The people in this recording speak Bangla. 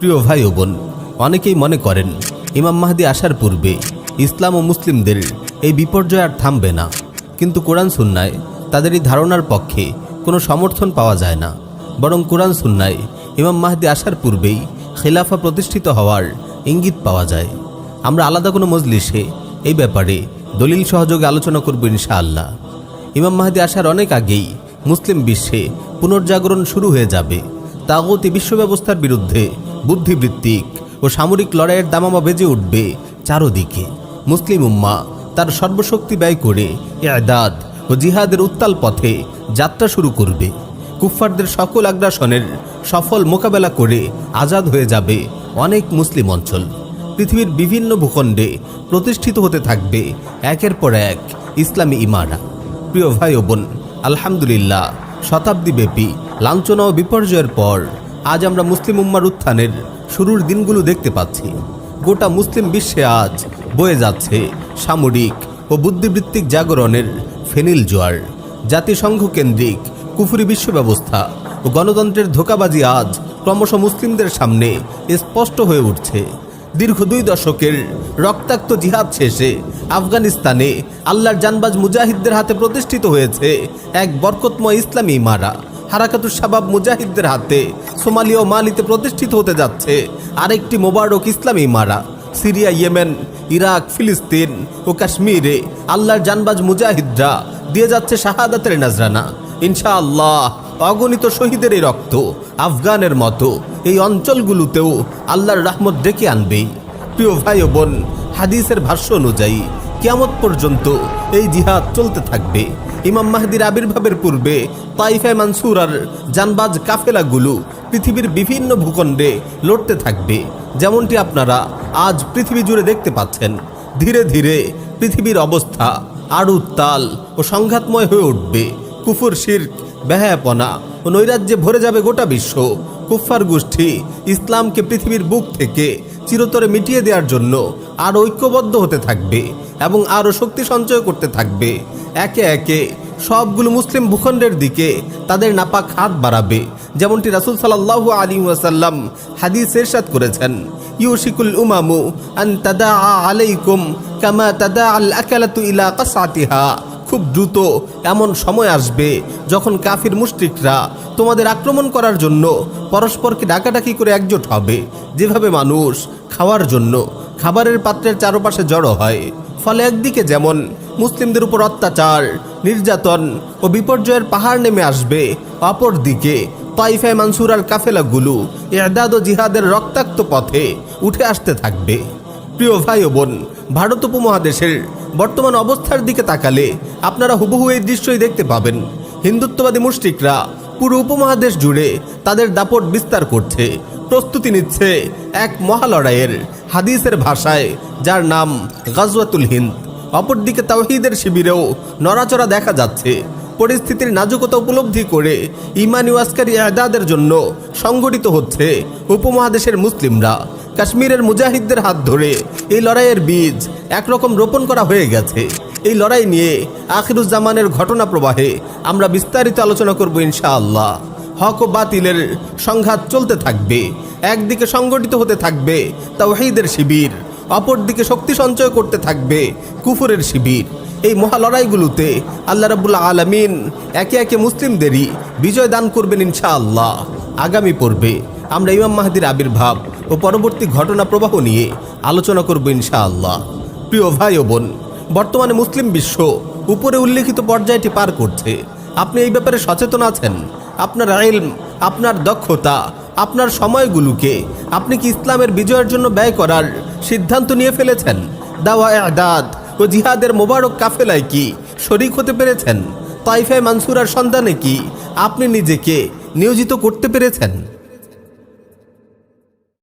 প্রিয় ভাই ও বোন, অনেকেই মনে করেন ইমাম মাহদি আসার পূর্বে ইসলাম ও মুসলিমদের এই বিপর্যয় আর থামবে না। কিন্তু কোরআন সুন্নায় তাদের এই ধারণার পক্ষে কোনো সমর্থন পাওয়া যায় না। বরং কোরআন সুন্নায় ইমাম মাহদি আসার পূর্বেই খেলাফা প্রতিষ্ঠিত হওয়ার ইঙ্গিত পাওয়া যায়। আমরা আলাদা কোনো মজলিসে এই ব্যাপারে দলিল সহযোগে আলোচনা করব ইনশাআল্লাহ। ইমাম মাহদি আসার অনেক আগেই মুসলিম বিশ্বে পুনর্জাগরণ শুরু হয়ে যাবে। তাগতি বিশ্ব ব্যবস্থার বিরুদ্ধে বুদ্ধিবৃত্তিক ও সামরিক লড়াইয়ের দামামা বেজে উঠবে চারোদিকে। মুসলিম উম্মা তার সর্বশক্তি ব্যয় করে এদাদ ও জিহাদের উত্তাল পথে যাত্রা শুরু করবে। কুফফারদের সকল আগ্রাসনের সফল মোকাবেলা করে আজাদ হয়ে যাবে অনেক মুসলিম অঞ্চল। পৃথিবীর বিভিন্ন ভূখণ্ডে প্রতিষ্ঠিত হতে থাকবে একের পর এক ইসলামী ইমারা। প্রিয় ভাই ও বোন, আলহামদুলিল্লাহ, শতাব্দীব্যাপী লাঞ্ছনা ও বিপর্যয়ের পর আজ আমরা মুসলিম উম্মার উত্থানের শুরুর দিনগুলো দেখতে পাচ্ছি। গোটা মুসলিম বিশ্বে আজ বয়ে যাচ্ছে সামরিক ও বুদ্ধিবৃত্তিক জাগরণের ফেনিল জোয়ার। জাতিসংঘ কেন্দ্রিক কুফুরি বিশ্ব ব্যবস্থা ও গণতন্ত্রের ধোকাবাজি আজ ক্রমশ মুসলিমদের সামনে স্পষ্ট হয়ে উঠছে। দীর্ঘ দুই দশকের রক্তাক্ত জিহাদ শেষে আফগানিস্তানে আল্লাহর জানবাজ মুজাহিদদের হাতে প্রতিষ্ঠিত হয়েছে এক বরকতময় ইসলামী ইমারা হারাকাতুর শাবাব মুজাহিদদের হাতে সোমালি ও মালিতে প্রতিষ্ঠিত হতে যাচ্ছে। আরেকটি মোবারক ইসলামী ইমারা, সিরিয়া, ইয়েমেন, ইরাক, ফিলিস্তিন ও কাশ্মীরে আল্লাহর জানবাজ মুজাহিদরা দিয়ে যাচ্ছে শাহাদাতের নাজরানা। ইনশাআল্লাহ, অগণিত শহীদের এই রক্ত আফগানের মতো এই অঞ্চলগুলোতেও আল্লাহর রহমত ডেকে আনবে প্রিয় ভাই বোন, হাদিসের ভাষ্য অনুযায়ী কিয়ামত পর্যন্ত এই জিহাদ চলতে থাকবে। ইমাম মাহদির আবির্ভাবের পূর্বে তাইফায় মানসুর আর জানবাজ কাফেলাগুলো পৃথিবীর বিভিন্ন ভূখণ্ডে লড়তে থাকবে। যেমনটি আপনারা আজ পৃথিবী জুড়ে দেখতে পাচ্ছেন। ধীরে ধীরে পৃথিবীর অবস্থা আরও উত্তাল ও সংঘাতময় হয়ে উঠবে। কুফুর শির্ক, বেহায়াপনা ও নৈরাজ্যে ভরে যাবে গোটা বিশ্ব। কুফফার গোষ্ঠী ইসলামকে পৃথিবীর বুক থেকে চিরতরে মিটিয়ে দেওয়ার জন্য আরও ঐক্যবদ্ধ হতে থাকবে এবং আরও শক্তি সঞ্চয় করতে থাকবে। একে একে সবগুলো মুসলিম ভূখণ্ডের দিকে তাদের নাপাক হাত বাড়াবে, যেমনটি রাসুল সাল্লাহ আলী ওয়াসাল্লাম হাদিস এরশাদ করেছেন। ইউশিকুল উমামু আন তাদা আলাইকুম কামা তাদা আল আকালাতু ইলা কাসাতিহা খুব দ্রুত এমন সময় আসবে যখন কাফির মুশরিকরা তোমাদের আক্রমণ করার জন্য পরস্পরকে ডাকাডাকি করে একজোট হবে। যেভাবে মানুষ খাওয়ার জন্য খাবারের পাত্রের চারপাশে জড়ো হয়, ফলে একদিকে যেমন মুসলিমদের উপর অত্যাচার নির্যাতন ও বিপর্যয়ের পাহাড় নেমে আসবে। অপরদিকে তাইফায় মানসুরার কাফেলাগুলো এদাদ ও জিহাদের রক্তাক্ত পথে উঠে আসতে থাকবে। প্রিয় ভাই ও বোন, ভারত উপমহাদেশের বর্তমান অবস্থার দিকে তাকালে আপনারা হুবহু এই দৃশ্যই দেখতে পাবেন। হিন্দুত্ববাদী মুষ্টিকরা পুরো উপমহাদেশ জুড়ে তাদের দাপট বিস্তার করছে। প্রস্তুতি নিচ্ছে এক মহালড়াইয়ের হাদিসের ভাষায়, যার নাম গাজওয়াতুল হিন্দ। অপরদিকে তাওহিদের শিবিরেও নড়াচড়া দেখা যাচ্ছে। পরিস্থিতির নাজুকতা উপলব্ধি করে ইমানি ওয়াস্কারি এদাদের জন্য সংগঠিত হচ্ছে উপমহাদেশের মুসলিমরা। কাশ্মীরের মুজাহিদদের হাত ধরে এই লড়াইয়ের বীজ একরকম রোপণ করা হয়ে গেছে। এই লড়াই নিয়ে আখিরুজ্জামানের ঘটনা প্রবাহে আমরা বিস্তারিত আলোচনা করব ইনশাআল্লাহ। হক ও বাতিলের সংঘাত চলতে থাকবে, একদিকে সংগঠিত হতে থাকবে তাওহীদের শিবির। অপরদিকে শক্তি সঞ্চয় করতে থাকবে কুফুরের শিবির। এই মহা লড়াইগুলোতে আল্লাহ রাবুল্লাহ আলমিন একে একে মুসলিমদেরই বিজয় দান করবেন ইনশাআল্লাহ। আগামী পর্বে আমরা ইমাম মাহাদির আবির্ভাব ও পরবর্তী ঘটনা প্রবাহ নিয়ে আলোচনা করব ইনশাআল্লাহ। প্রিয় ভাই ও বোন, বর্তমানে মুসলিম বিশ্ব উপরে উল্লেখিত পর্যায়টি পার করছে। আপনি এই ব্যাপারে সচেতন আছেন? আপনার আইলম আপনার দক্ষতা আপনার সময়গুলোকে আপনি কি ইসলামের বিজয়ের জন্য ব্যয় করার সিদ্ধান্ত নিয়ে ফেলেছেন? দাওয়া আদাদ ও জিহাদের মোবারক কাফেলায় কি শরিক হতে পেরেছেন? তাইফায় মানসুরার সন্ধানে কি আপনি নিজেকে নিয়োজিত করতে পেরেছেন?